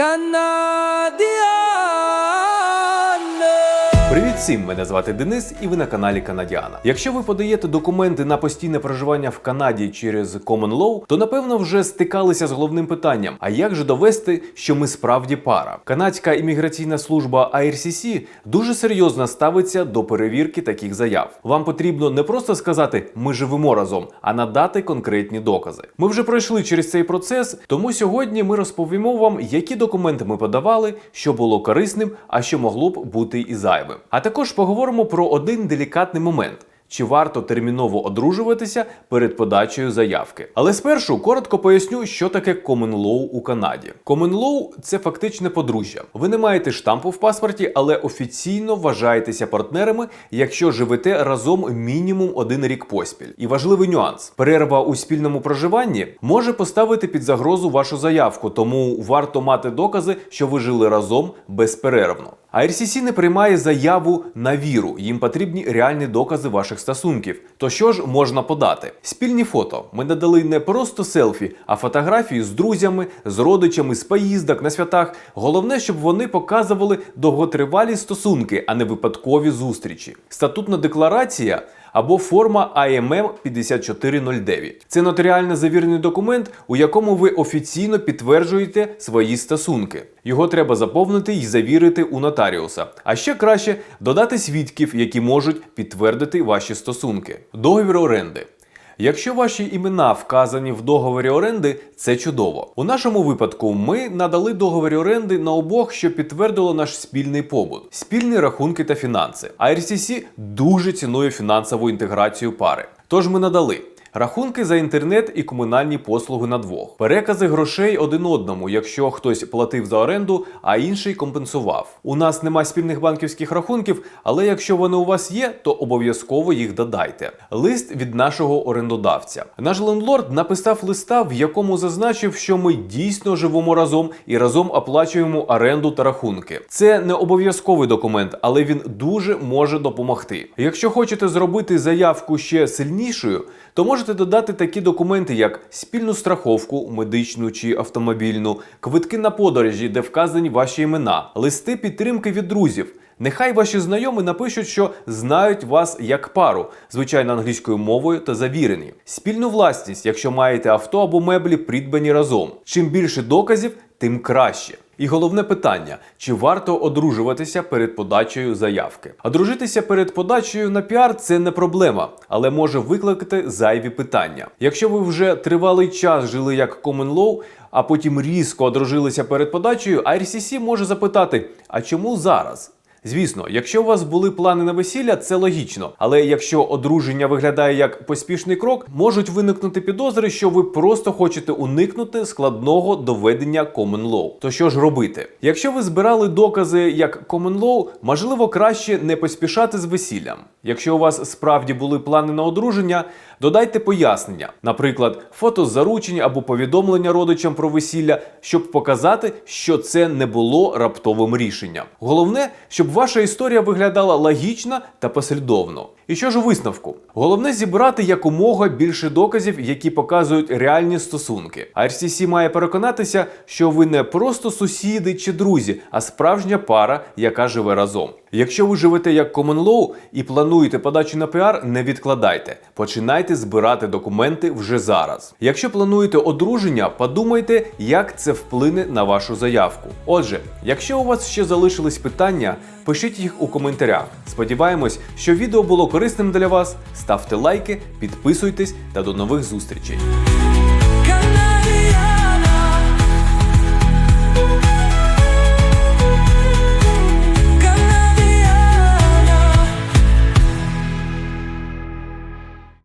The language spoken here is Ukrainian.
কান্না দিয়া всім! Мене звати Денис, і ви на каналі Канадіана. Якщо ви подаєте документи на постійне проживання в Канаді через Common Law, то напевно вже стикалися з головним питанням: а як же довести, що ми справді пара? Канадська імміграційна служба IRCC дуже серйозно ставиться до перевірки таких заяв. Вам потрібно не просто сказати ми живемо разом, а надати конкретні докази. Ми вже пройшли через цей процес, тому сьогодні ми розповімо вам, які документи ми подавали, що було корисним, а що могло б бути і зайвим. А також поговоримо про один делікатний момент. Чи варто терміново одружуватися перед подачею заявки? Але спершу коротко поясню, що таке common law у Канаді. Common law – це фактичне подружжя. Ви не маєте штампу в паспорті, але офіційно вважаєтеся партнерами, якщо живете разом мінімум один рік поспіль. І важливий нюанс: перерва у спільному проживанні може поставити під загрозу вашу заявку, тому варто мати докази, що ви жили разом безперервно. А RCC не приймає заяву на віру. Їм потрібні реальні докази ваших стосунків. То що ж можна подати? Спільні фото. Ми надали не просто селфі, а фотографії з друзями, з родичами, з поїздок на святах. Головне, щоб вони показували довготривалі стосунки, а не випадкові зустрічі. Статутна декларація. Або форма АММ 5409. Це нотаріально завірений документ, у якому ви офіційно підтверджуєте свої стосунки. Його треба заповнити і завірити у нотаріуса. А ще краще додати свідків, які можуть підтвердити ваші стосунки. Договір оренди. Якщо ваші імена вказані в договорі оренди, це чудово. У нашому випадку ми надали договір оренди на обох, що підтвердило наш спільний побут, спільні рахунки та фінанси. А RCC дуже цінує фінансову інтеграцію пари. Тож ми надали. Рахунки за інтернет і комунальні послуги на двох, перекази грошей один одному, якщо хтось платив за оренду, а інший компенсував. У нас нема спільних банківських рахунків, але якщо вони у вас є, то обов'язково їх додайте. Лист від нашого орендодавця. Наш лендлорд написав листа, в якому зазначив, що ми дійсно живемо разом і разом оплачуємо оренду та рахунки. Це не обов'язковий документ, але він дуже може допомогти. Якщо хочете зробити заявку ще сильнішою, то можете додати такі документи, як спільну страховку, медичну чи автомобільну, квитки на подорожі, де вказані ваші імена, листи підтримки від друзів. Нехай ваші знайомі напишуть, що знають вас як пару, звичайно англійською мовою та завірені. Спільну власність, якщо маєте авто або меблі, придбані разом. Чим більше доказів, тим краще. І головне питання: чи варто одружуватися перед подачею заявки? Одружитися перед подачею на піар це не проблема, але може викликати зайві питання. Якщо ви вже тривалий час жили як common law, а потім різко одружилися перед подачею, IRCC може запитати: а чому зараз? Звісно, якщо у вас були плани на весілля, це логічно. Але якщо одруження виглядає як поспішний крок, можуть виникнути підозри, що ви просто хочете уникнути складного доведення common law. То що ж робити? Якщо ви збирали докази як common law, можливо краще не поспішати з весіллям. Якщо у вас справді були плани на одруження, додайте пояснення, наприклад, фото з заручень або повідомлення родичам про весілля, щоб показати, що це не було раптовим рішенням. Головне, щоб ваша історія виглядала логічно та послідовно. І що ж у висновку? Головне зібрати якомога більше доказів, які показують реальні стосунки. RCC має переконатися, що ви не просто сусіди чи друзі, а справжня пара, яка живе разом. Якщо ви живете як common law і плануєте подачу на піар, не відкладайте. Починайте збирати документи вже зараз. Якщо плануєте одруження, подумайте, як це вплине на вашу заявку. Отже, якщо у вас ще залишились питання, пишіть їх у коментарях. Сподіваємось, що відео було корисним для вас. Ставте лайки, підписуйтесь та до нових зустрічей.